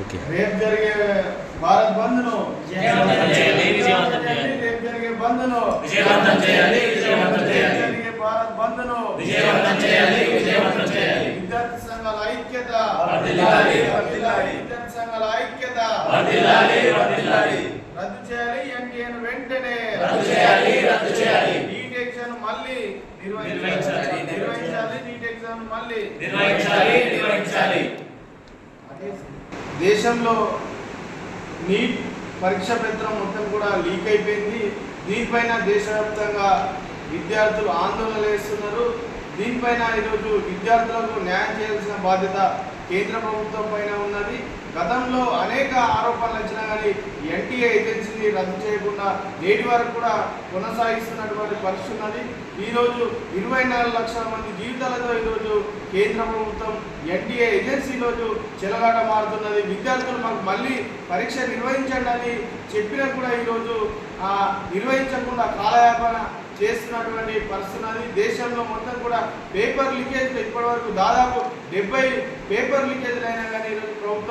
Okay రేపు జరిగే భారత్ బంద్ను విజయవంతం చేయాలి, విజయవంతం చేయాలి. రేపు జరిగే బంద్ను విజయవంతం చేయాలి, విజయవంతం రేపు చేయాలి. జరిగే భారత్ బంద్ను విజయవంతం చేయాలి, విజయవంతం చేయాలి. విద్యార్థి సంఘాల ఐక్యత వర్ధిల్లాలి, వర్ధిల్లాలి. విద్యార్థి సంఘాల ఐక్యత వర్ధిల్లాలి, వర్ధిల్లాలి. రద్దు చేయాలి ఎన్టీఏను వెంటనే రద్దు చేయాలి, రద్దు చేయాలి. నీట్ ఎగ్జామ్ మళ్ళీ నిర్వహించాలి, నిర్వహించాలి నిర్వహించాలి. నిర్వహించాలి నీట్ ఎగ్జామ్ మళ్ళీ నిర్వహించాలి నిర్వహించాలి దేశంలో నీట్ పరీక్ష పత్రం మొత్తం కూడా లీక్ అయిపోయింది. దీనిపైన దేశవ్యాప్తంగా విద్యార్థులు ఆందోళన చేస్తున్నారు దీనిపైన ఈరోజు విద్యార్థులకు న్యాయం చేయాల్సిన బాధ్యత కేంద్ర ప్రభుత్వం పైన ఉన్నది. గతంలో అనేక ఆరోపణలు వచ్చినా ఎన్టీఏ ఏజెన్సీని రద్దు చేయకుండా నేటి వరకు కూడా కొనసాగిస్తున్నటువంటి పరిస్థితి ఉన్నది. ఈరోజు ఇరవై నాలుగు లక్షల మంది జీవితాలతో ఈరోజు కేంద్ర ప్రభుత్వం ఎన్టీఏ ఏజెన్సీ ఈరోజు చెలగాట మారుతున్నది. విద్యార్థులు మాకు మళ్ళీ పరీక్ష నిర్వహించండి అని చెప్పినా కూడా ఈరోజు నిర్వహించకుండా కాలయాపన చేస్తున్నటువంటి పరిస్థితి ఉన్నది. దేశంలో మొత్తం కూడా పేపర్ లీకేజ్ ఇప్పటివరకు దాదాపు డెబ్బై పేపర్ లీకేజ్లు అయినా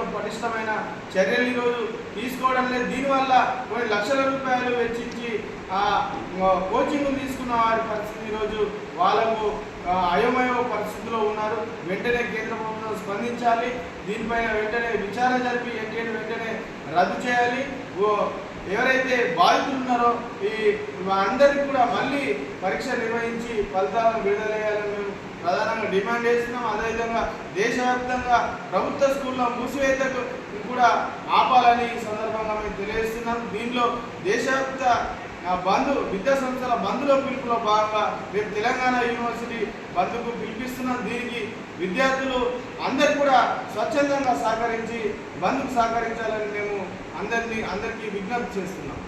ప్రభుత్వం పటిష్టమైన చర్యలు ఈరోజు తీసుకోవడం లేదు. దీనివల్ల కొన్ని లక్షల రూపాయలు వెచ్చించి ఆ కోచింగ్ తీసుకున్న వారి పరిస్థితి ఈరోజు వాళ్ళకు అయోమయ పరిస్థితిలో ఉన్నారు. వెంటనే కేంద్ర ప్రభుత్వం స్పందించాలి. దీనిపైన వెంటనే విచారణ జరిపి ఎన్టీఏ వెంటనే రద్దు చేయాలి. ఓ ఎవరైతే బాధితులున్నారో ఈ అందరికీ కూడా మళ్ళీ పరీక్ష నిర్వహించి ఫలితాలను విడుదలయ్యాలని మేము ప్రధానంగా డిమాండ్ చేస్తున్నాం. అదేవిధంగా దేశవ్యాప్తంగా ప్రభుత్వ స్కూళ్ళ మూసివేతకు కూడా ఆపాలని ఈ సందర్భంగా మేము తెలియజేస్తున్నాం. దీనిలో దేశవ్యాప్త ఆ, విద్యా సంస్థల బంధులో పిలుపులో భాగంగా రేపు తెలంగాణ యూనివర్సిటీ బంధుకు పిలిపిస్తున్నాం. దీనికి విద్యార్థులు అందరు కూడా స్వచ్ఛందంగా సహకరించి బంధుకు సహకరించాలని మేము అందరినీ అందరికీ విజ్ఞప్తి చేస్తున్నాం.